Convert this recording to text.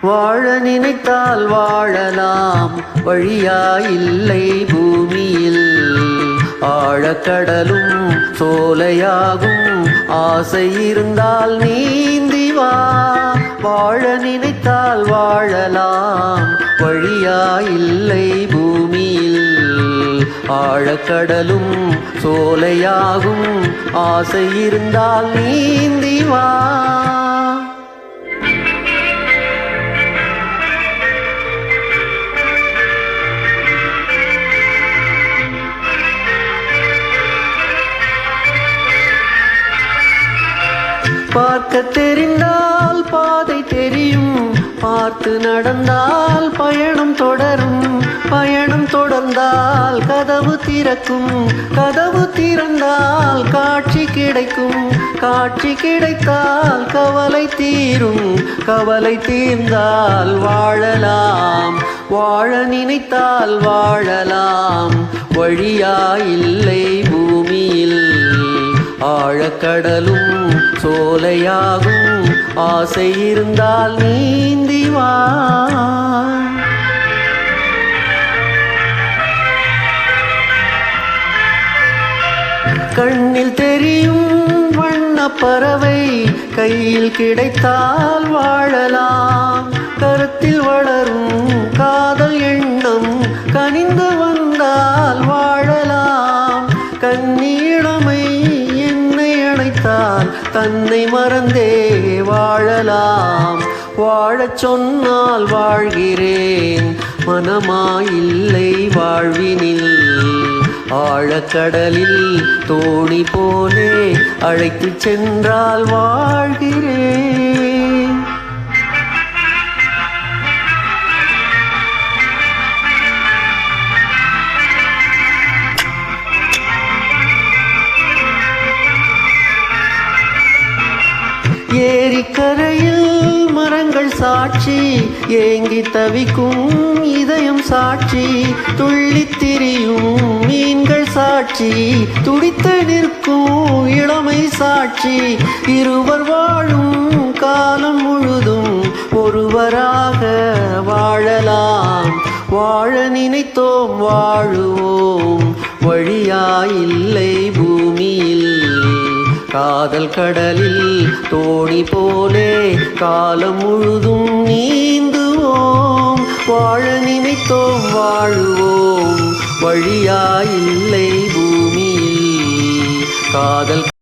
வாழ நினைத்தால் வாழலாம். வழியாயில்லை பூமியில். ஆழக்கடலும் சோலையாகும். ஆசை இருந்தால் நீந்தி வா. வாழ நினைத்தால் வாழலாம். வழியாயில்லை பூமியில். ஆழக்கடலும் சோலையாகும். ஆசை இருந்தால் நீந்தி வா. பார்க்க தெரிந்தால் பாதை தெரியும். பார்த்து நடந்தால் பயணம் தொடரும். பயணம் தொடர்ந்தால் கதவு திறக்கும். கதவு திறந்தால் காட்சி கிடைக்கும். காட்சி கிடைத்தால் கவலை தீரும். கவலை தீர்ந்தால் வாழலாம். வாழ நினைத்தால் வாழலாம். வழியா இல்லை பூமியில் ஆழக்கடலும் சோலையாகும். ஆசை இருந்தால் நீந்தி வா. கண்ணில் தெரியும் வண்ண பறவை கையில் கிடைத்தால் வாழலாம். கருத்தில் வளரும் காதல் எண்ணம் கனிந்து வந்தால் வாழலாம். கண்ணீழமை அணைத்தால் தன்னை மறந்தே வாழலாம். வாழச் சொன்னால் வாழ்கிறேன். மனமாயில்லை வாழ்வினில். ஆழக்கடலில் தோணி போலே அழைத்துச் சென்றால் வாழ்கிறேன். ஏரிக்கரையில் மரங்கள் சாட்சி ஏங்கி தவிக்கும் இதயம் சாட்சி துள்ளி திரியும் மீன்கள் சாட்சி துடித்து நிற்கும் இளமை சாட்சி. இருவர் வாழும் காலம் முழுதும் ஒருவராக வாழலாம். வாழ நினைத்தோம் வாழுவோம். வழியாயில்லை. காதல் கடலில் தோணி போலே காலம் முழுதும் நீந்துவோம். வாழ நினைத்தோம் வாழுவோம். வழியாயில்லை பூமியில். காதல்